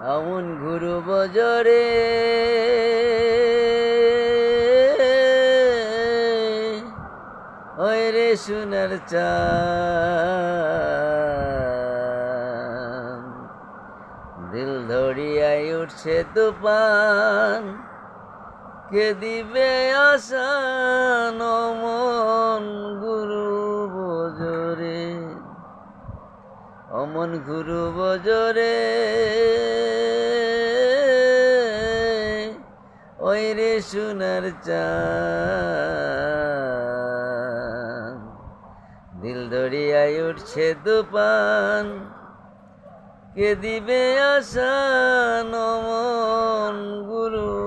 আমন গুরু বজরে। ওই রে সোনার চান দিল ধরিয়াই উঠছে তুফান। কে দিবে আসান মন অমন গুরু বজরে। ওই রে সোনার চান দিল দরিয়ায় উঠছে তুফান কে দিবে আসান মন গুরু।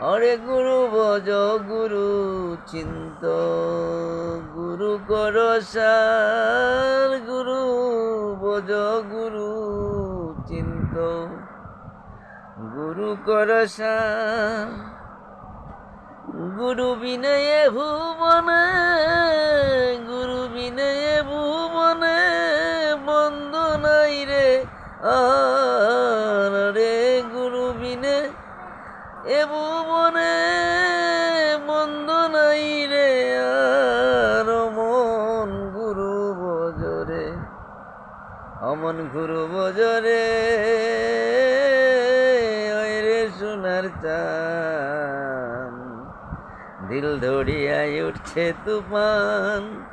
অরে গুরু বজ গুরু, চিন্ত গুরু কর গুরু বজ গুরু, চিন্ত গুরু কর গুরু বিনয়ে ভুবনে, গুরু বিনয়ে ভুবনে, বন্ধ নাই রে, আর রে গুরু বিনে এ ভুবনে বন্ধ নাই রে আর মন গুরু বজরে, অমন গুরু বজরে। ওই রে সোনার চান দিল ধরিয়াই উঠছে তুফান।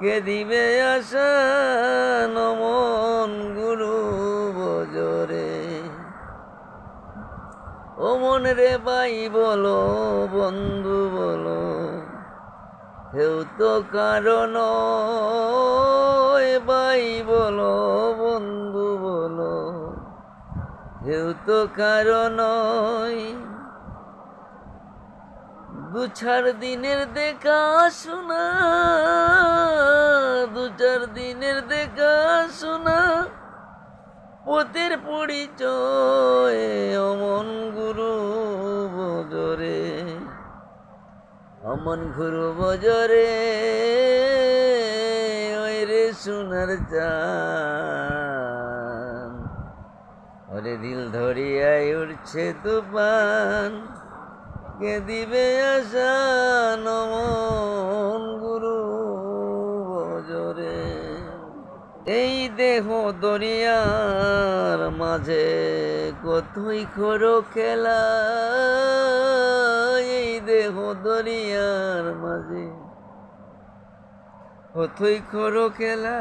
কে দিবে আশা? নমন গুরু ও মন রে বাই বলো, বন্ধু, বলো। কেউ তো কারণ বাই বলো, বন্ধু, বলো। কেউ তো কারণ দু চার দিনের দেখা শোনা, দু চার দিনের দেখা শোনা। পথের পরিচয় গুরু বজরে, অমন গুরু বজরে, ওই রে সোনার চান ওরে দিল ধরিয়াই উঠছে তুফান, কে দিবে আশা নমন দেহ দরিয়ার মাঝে কতই খরো খেলা। এই দেহ দরিয়ার মাঝে কতই খরো খেলা।